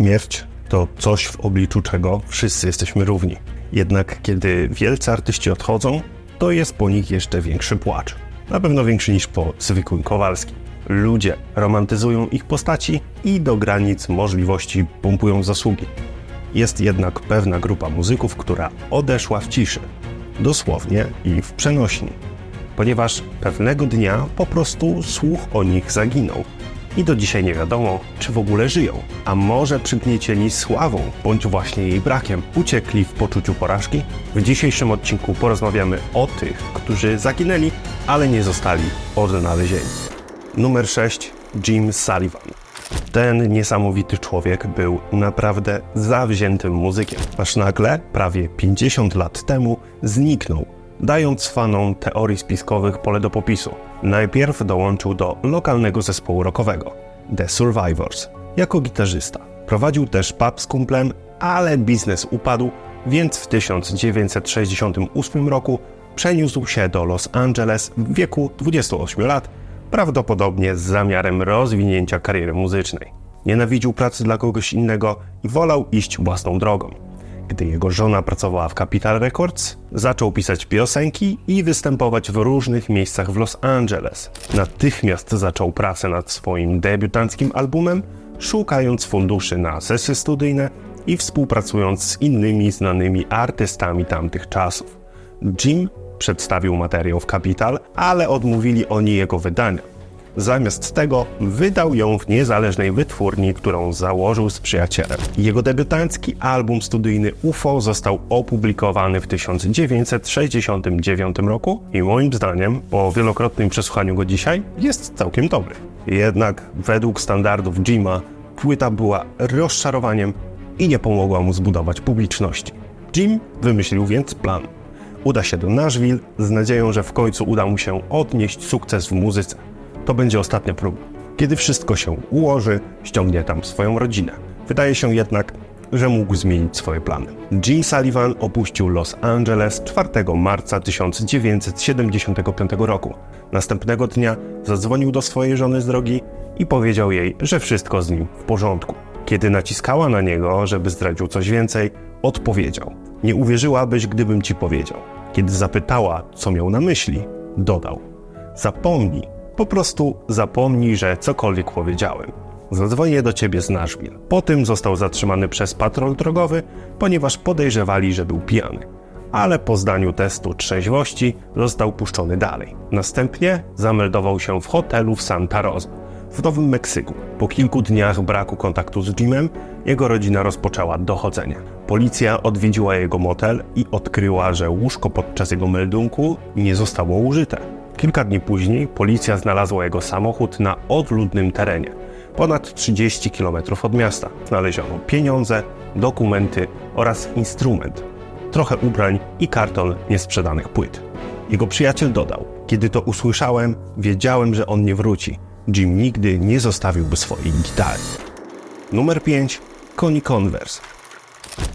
Śmierć to coś, w obliczu czego wszyscy jesteśmy równi. Jednak kiedy wielcy artyści odchodzą, to jest po nich jeszcze większy płacz. Na pewno większy niż po zwykłym Kowalskim. Ludzie romantyzują ich postaci i do granic możliwości pompują zasługi. Jest jednak pewna grupa muzyków, która odeszła w ciszy. Dosłownie i w przenośni. Ponieważ pewnego dnia po prostu słuch o nich zaginął. I do dzisiaj nie wiadomo, czy w ogóle żyją. A może przygniecieni sławą, bądź właśnie jej brakiem, uciekli w poczuciu porażki? W dzisiejszym odcinku porozmawiamy o tych, którzy zaginęli, ale nie zostali odnalezieni. Numer 6. Jim Sullivan. Ten niesamowity człowiek był naprawdę zawziętym muzykiem, aż nagle, prawie 50 lat temu, zniknął, dając fanom teorii spiskowych pole do popisu. Najpierw dołączył do lokalnego zespołu rockowego The Survivors jako gitarzysta. Prowadził też pub z kumplem, ale biznes upadł, więc w 1968 roku przeniósł się do Los Angeles w wieku 28 lat, prawdopodobnie z zamiarem rozwinięcia kariery muzycznej. Nienawidził pracy dla kogoś innego i wolał iść własną drogą. Gdy jego żona pracowała w Capitol Records, zaczął pisać piosenki i występować w różnych miejscach w Los Angeles. Natychmiast zaczął pracę nad swoim debiutanckim albumem, szukając funduszy na sesje studyjne i współpracując z innymi znanymi artystami tamtych czasów. Jim przedstawił materiał w Capital, ale odmówili oni jego wydania. Zamiast tego wydał ją w niezależnej wytwórni, którą założył z przyjacielem. Jego debiutancki album studyjny UFO został opublikowany w 1969 roku i moim zdaniem, po wielokrotnym przesłuchaniu go dzisiaj, jest całkiem dobry. Jednak według standardów Jima płyta była rozczarowaniem i nie pomogła mu zbudować publiczności. Jim wymyślił więc plan. Uda się do Nashville z nadzieją, że w końcu uda mu się odnieść sukces w muzyce to będzie ostatnia próba. Kiedy wszystko się ułoży, ściągnie tam swoją rodzinę. Wydaje się jednak, że mógł zmienić swoje plany. Gene Sullivan opuścił Los Angeles 4 marca 1975 roku. Następnego dnia zadzwonił do swojej żony z drogi i powiedział jej, że wszystko z nim w porządku. Kiedy naciskała na niego, żeby zdradził coś więcej, odpowiedział: Nie uwierzyłabyś, gdybym ci powiedział. Kiedy zapytała, co miał na myśli, dodał: Zapomnij, po prostu zapomnij, że cokolwiek powiedziałem. Zadzwonię do ciebie z Nashville. Po tym został zatrzymany przez patrol drogowy, ponieważ podejrzewali, że był pijany. Ale po zdaniu testu trzeźwości został puszczony dalej. Następnie zameldował się w hotelu w Santa Rosa w Nowym Meksyku. Po kilku dniach braku kontaktu z Jimem, jego rodzina rozpoczęła dochodzenie. Policja odwiedziła jego motel i odkryła, że łóżko podczas jego meldunku nie zostało użyte. Kilka dni później policja znalazła jego samochód na odludnym terenie, ponad 30 km od miasta. Znaleziono pieniądze, dokumenty oraz instrument, trochę ubrań i karton niesprzedanych płyt. Jego przyjaciel dodał: Kiedy to usłyszałem, wiedziałem, że on nie wróci. Jim nigdy nie zostawiłby swojej gitary. Numer 5. Connie Converse.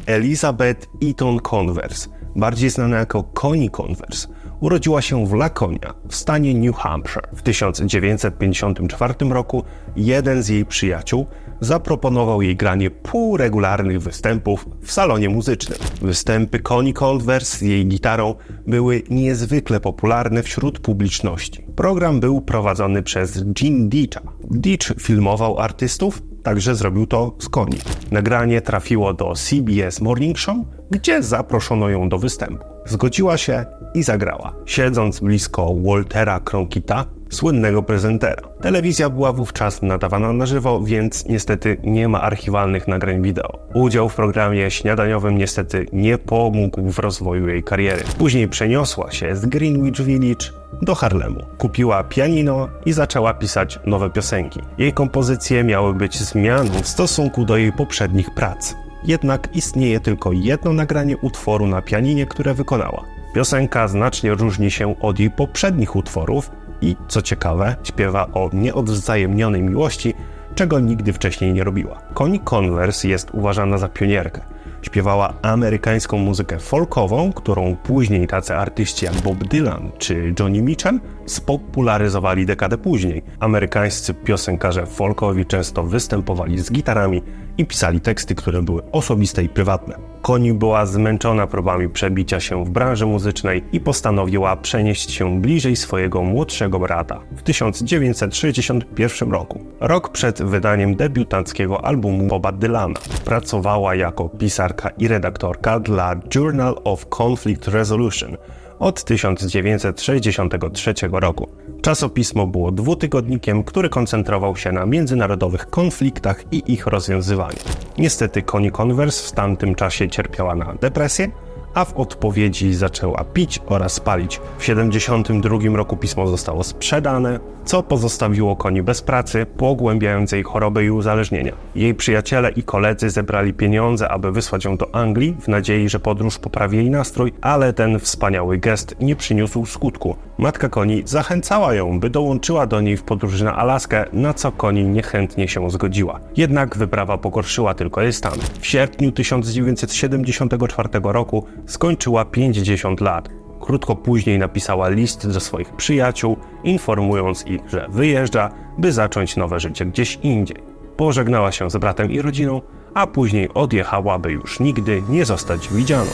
Elizabeth Eaton Converse, bardziej znana jako Connie Converse, urodziła się w Laconia w stanie New Hampshire. W 1954 roku jeden z jej przyjaciół zaproponował jej granie półregularnych występów w salonie muzycznym. Występy Connie Converse z jej gitarą były niezwykle popularne wśród publiczności. Program był prowadzony przez Gene Ditcha. Ditch filmował artystów, także zrobił to z Connie. Nagranie trafiło do CBS Morning Show, gdzie zaproszono ją do występu. Zgodziła się i zagrała, siedząc blisko Waltera Cronkita, słynnego prezentera. Telewizja była wówczas nadawana na żywo, więc niestety nie ma archiwalnych nagrań wideo. Udział w programie śniadaniowym niestety nie pomógł w rozwoju jej kariery. Później przeniosła się z Greenwich Village do Harlemu. Kupiła pianino i zaczęła pisać nowe piosenki. Jej kompozycje miały być zmianą w stosunku do jej poprzednich prac. Jednak istnieje tylko jedno nagranie utworu na pianinie, które wykonała. Piosenka znacznie różni się od jej poprzednich utworów i, co ciekawe, śpiewa o nieodwzajemnionej miłości, czego nigdy wcześniej nie robiła. Connie Converse jest uważana za pionierkę. Śpiewała amerykańską muzykę folkową, którą później tacy artyści jak Bob Dylan czy Johnny Mitchell spopularyzowali dekadę później. Amerykańscy piosenkarze folkowi często występowali z gitarami i pisali teksty, które były osobiste i prywatne. Koni była zmęczona próbami przebicia się w branży muzycznej i postanowiła przenieść się bliżej swojego młodszego brata w 1961 roku, rok przed wydaniem debiutanckiego albumu Boba Dylana. Pracowała jako pisarka i redaktorka dla Journal of Conflict Resolution od 1963 roku. Czasopismo było dwutygodnikiem, który koncentrował się na międzynarodowych konfliktach i ich rozwiązywaniu. Niestety Connie Converse w tamtym czasie cierpiała na depresję, a w odpowiedzi zaczęła pić oraz palić. W 1972 roku pismo zostało sprzedane, co pozostawiło Koni bez pracy, pogłębiając jej chorobę i uzależnienia. Jej przyjaciele i koledzy zebrali pieniądze, aby wysłać ją do Anglii, w nadziei, że podróż poprawi jej nastrój, ale ten wspaniały gest nie przyniósł skutku. Matka Koni zachęcała ją, by dołączyła do niej w podróży na Alaskę, na co Koni niechętnie się zgodziła. Jednak wyprawa pogorszyła tylko jej stan. W sierpniu 1974 roku skończyła 50 lat. Krótko później napisała list do swoich przyjaciół, informując ich, że wyjeżdża, by zacząć nowe życie gdzieś indziej. Pożegnała się z bratem i rodziną, a później odjechała, by już nigdy nie zostać widzianą.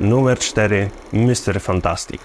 Numer 4. Mr. Fantastic.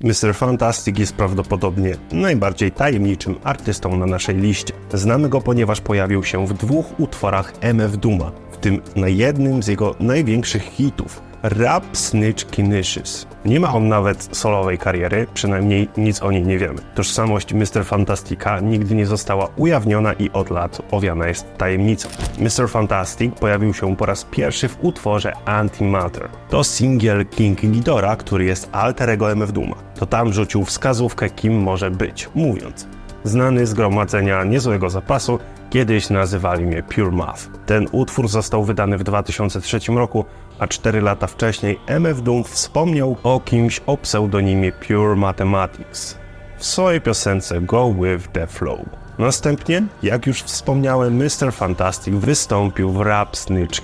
Mr. Fantastic jest prawdopodobnie najbardziej tajemniczym artystą na naszej liście. Znamy go, ponieważ pojawił się w dwóch utworach MF Duma, w tym na jednym z jego największych hitów Rap Snitch Kinicious. Nie ma on nawet solowej kariery, przynajmniej nic o niej nie wiemy. Tożsamość Mr. Fantastica nigdy nie została ujawniona i od lat owiana jest tajemnicą. Mr. Fantastic pojawił się po raz pierwszy w utworze Antimatter. To singiel King Ghidorah, który jest alter ego MF Duma. To tam rzucił wskazówkę, kim może być, mówiąc znany z gromadzenia niezłego zapasu, kiedyś nazywali mnie Pure Math. Ten utwór został wydany w 2003 roku, a 4 lata wcześniej MF Doom wspomniał o kimś o pseudonimie Pure Mathematics w swojej piosence Go With The Flow. Następnie, jak już wspomniałem, Mr. Fantastic wystąpił w Rap Snitch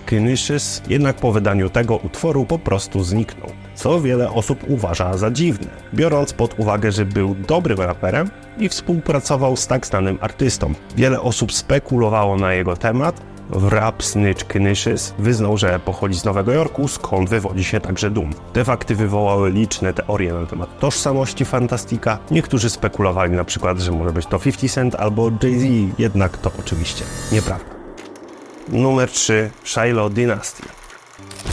jednak po wydaniu tego utworu po prostu zniknął, co wiele osób uważa za dziwne, biorąc pod uwagę, że był dobrym raperem i współpracował z tak znanym artystą. Wiele osób spekulowało na jego temat, w rap Snitch Knishes wyznał, że pochodzi z Nowego Jorku, skąd wywodzi się także Doom. Te fakty wywołały liczne teorie na temat tożsamości Fantastika. Niektórzy spekulowali na przykład, że może być to 50 Cent albo Jay-Z, jednak to oczywiście nieprawda. Numer 3. Shiloh Dynasty.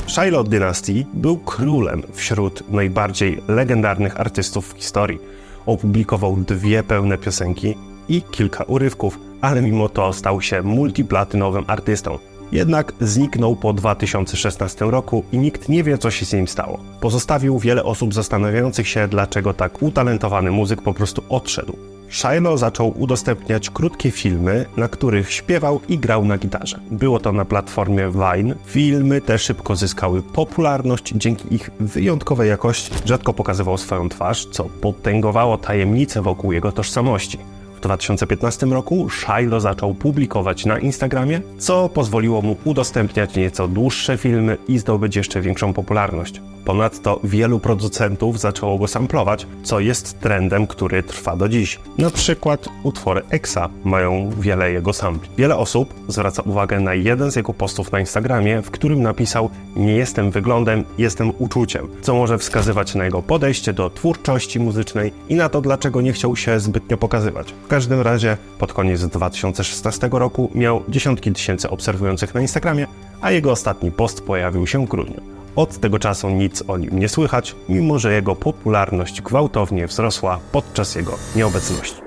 Shiloh Dynasty był królem wśród najbardziej legendarnych artystów w historii. Opublikował dwie pełne piosenki i kilka urywków, ale mimo to stał się multiplatynowym artystą. Jednak zniknął po 2016 roku i nikt nie wie, co się z nim stało. Pozostawił wiele osób zastanawiających się, dlaczego tak utalentowany muzyk po prostu odszedł. Shiloh zaczął udostępniać krótkie filmy, na których śpiewał i grał na gitarze. Było to na platformie Vine. Filmy te szybko zyskały popularność dzięki ich wyjątkowej jakości. Rzadko pokazywał swoją twarz, co potęgowało tajemnicę wokół jego tożsamości. W 2015 roku Shiloh zaczął publikować na Instagramie, co pozwoliło mu udostępniać nieco dłuższe filmy i zdobyć jeszcze większą popularność. Ponadto wielu producentów zaczęło go samplować, co jest trendem, który trwa do dziś. Na przykład utwory Exa mają wiele jego sampli. Wiele osób zwraca uwagę na jeden z jego postów na Instagramie, w którym napisał Nie jestem wyglądem, jestem uczuciem, co może wskazywać na jego podejście do twórczości muzycznej i na to, dlaczego nie chciał się zbytnio pokazywać. W każdym razie pod koniec 2016 roku miał dziesiątki tysięcy obserwujących na Instagramie, a jego ostatni post pojawił się w grudniu. Od tego czasu nic o nim nie słychać, mimo że jego popularność gwałtownie wzrosła podczas jego nieobecności.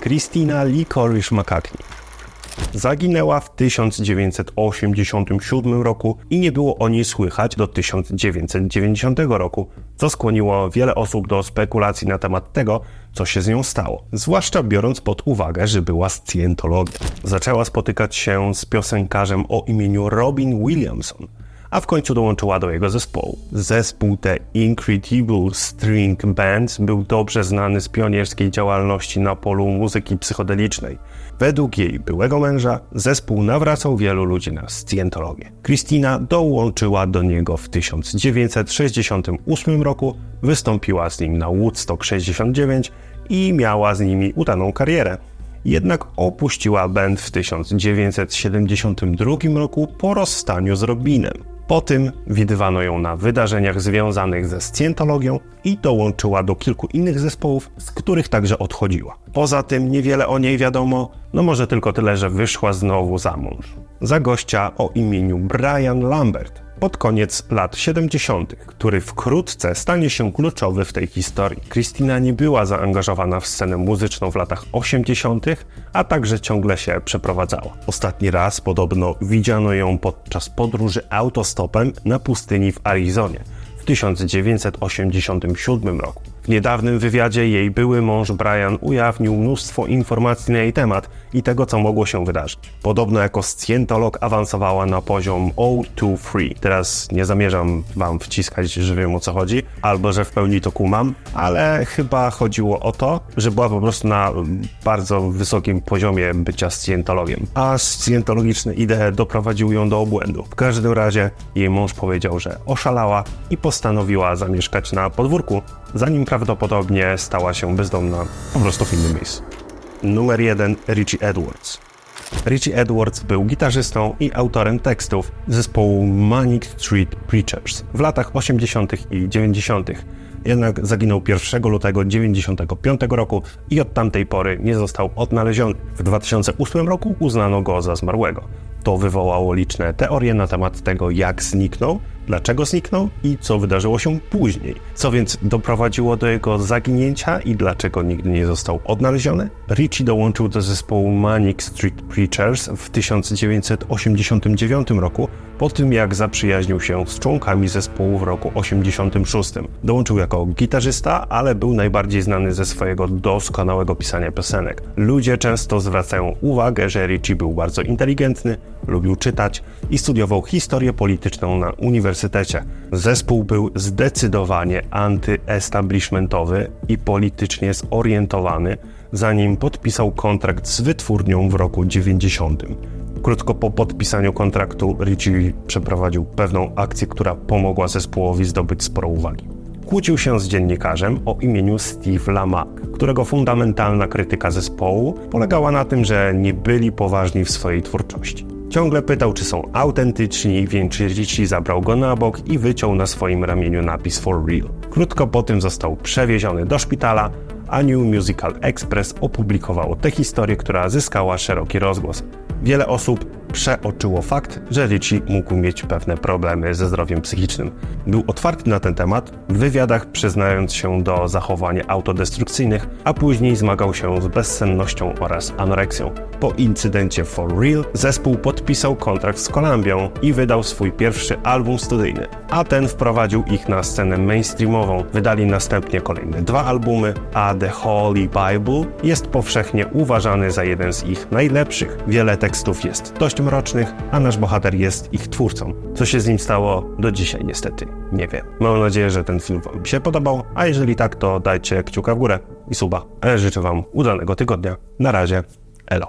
Christina Licorice McCackney Zaginęła w 1987 roku i nie było o niej słychać do 1990 roku, co skłoniło wiele osób do spekulacji na temat tego, co się z nią stało, zwłaszcza biorąc pod uwagę, że była scjentologiem. Zaczęła spotykać się z piosenkarzem o imieniu Robin Williamson, a w końcu dołączyła do jego zespołu. Zespół The Incredible String Band był dobrze znany z pionierskiej działalności na polu muzyki psychodelicznej. Według jej byłego męża zespół nawracał wielu ludzi na scjentologię. Christina dołączyła do niego w 1968 roku, wystąpiła z nim na Woodstock 69 i miała z nimi udaną karierę. Jednak opuściła band w 1972 roku po rozstaniu z Robinem. Po tym widywano ją na wydarzeniach związanych ze scjentologią i dołączyła do kilku innych zespołów, z których także odchodziła. Poza tym niewiele o niej wiadomo, no może tylko tyle, że wyszła znowu za mąż. Za gościa o imieniu Brian Lambert pod koniec lat 70., który wkrótce stanie się kluczowy w tej historii. Christina nie była zaangażowana w scenę muzyczną w latach 80., a także ciągle się przeprowadzała. Ostatni raz podobno widziano ją podczas podróży autostopem na pustyni w Arizonie w 1987 roku. W niedawnym wywiadzie jej były mąż Brian ujawnił mnóstwo informacji na jej temat i tego, co mogło się wydarzyć. Podobno jako scjentolog awansowała na poziom O2-free. Teraz nie zamierzam wam wciskać, że wiem o co chodzi, albo że w pełni to kumam, ale chyba chodziło o to, że była po prostu na bardzo wysokim poziomie bycia scjentologiem. A scjentologiczne idee doprowadziły ją do obłędu. W każdym razie jej mąż powiedział, że oszalała i postanowiła zamieszkać na podwórku, zanim prawdopodobnie stała się bezdomna po prostu w innym miejscu. Numer 1 Richie Edwards. Richie Edwards był gitarzystą i autorem tekstów zespołu Manic Street Preachers w latach 80. i 90. Jednak zaginął 1 lutego 95 roku i od tamtej pory nie został odnaleziony. W 2008 roku uznano go za zmarłego. To wywołało liczne teorie na temat tego, jak zniknął, dlaczego zniknął i co wydarzyło się później. Co więc doprowadziło do jego zaginięcia i dlaczego nigdy nie został odnaleziony? Richie dołączył do zespołu Manic Street Preachers w 1989 roku, po tym jak zaprzyjaźnił się z członkami zespołu w roku 86. Dołączył jako gitarzysta, ale był najbardziej znany ze swojego doskonałego pisania piosenek. Ludzie często zwracają uwagę, że Richie był bardzo inteligentny, lubił czytać i studiował historię polityczną na uniwersytecie. Zespół był zdecydowanie antyestablishmentowy i politycznie zorientowany, zanim podpisał kontrakt z wytwórnią w roku 90. Krótko po podpisaniu kontraktu Richie przeprowadził pewną akcję, która pomogła zespołowi zdobyć sporo uwagi. Kłócił się z dziennikarzem o imieniu Steve Lamack, którego fundamentalna krytyka zespołu polegała na tym, że nie byli poważni w swojej twórczości. Ciągle pytał, czy są autentyczni, więc Richie zabrał go na bok i wyciął na swoim ramieniu napis For Real. Krótko po tym został przewieziony do szpitala, a New Musical Express opublikowało tę historię, która zyskała szeroki rozgłos. Wiele osób przeoczyło fakt, że Richie mógł mieć pewne problemy ze zdrowiem psychicznym. Był otwarty na ten temat, w wywiadach przyznając się do zachowań autodestrukcyjnych, a później zmagał się z bezsennością oraz anoreksją. Po incydencie For Real zespół podpisał kontrakt z Columbią i wydał swój pierwszy album studyjny, a ten wprowadził ich na scenę mainstreamową. Wydali następnie kolejne dwa albumy, a The Holy Bible jest powszechnie uważany za jeden z ich najlepszych. Wiele tekstów jest dość mrocznych, a nasz bohater jest ich twórcą. Co się z nim stało, do dzisiaj niestety nie wiem. Mam nadzieję, że ten film Wam się podobał, a jeżeli tak, to dajcie kciuka w górę i suba. Życzę Wam udanego tygodnia. Na razie, elo.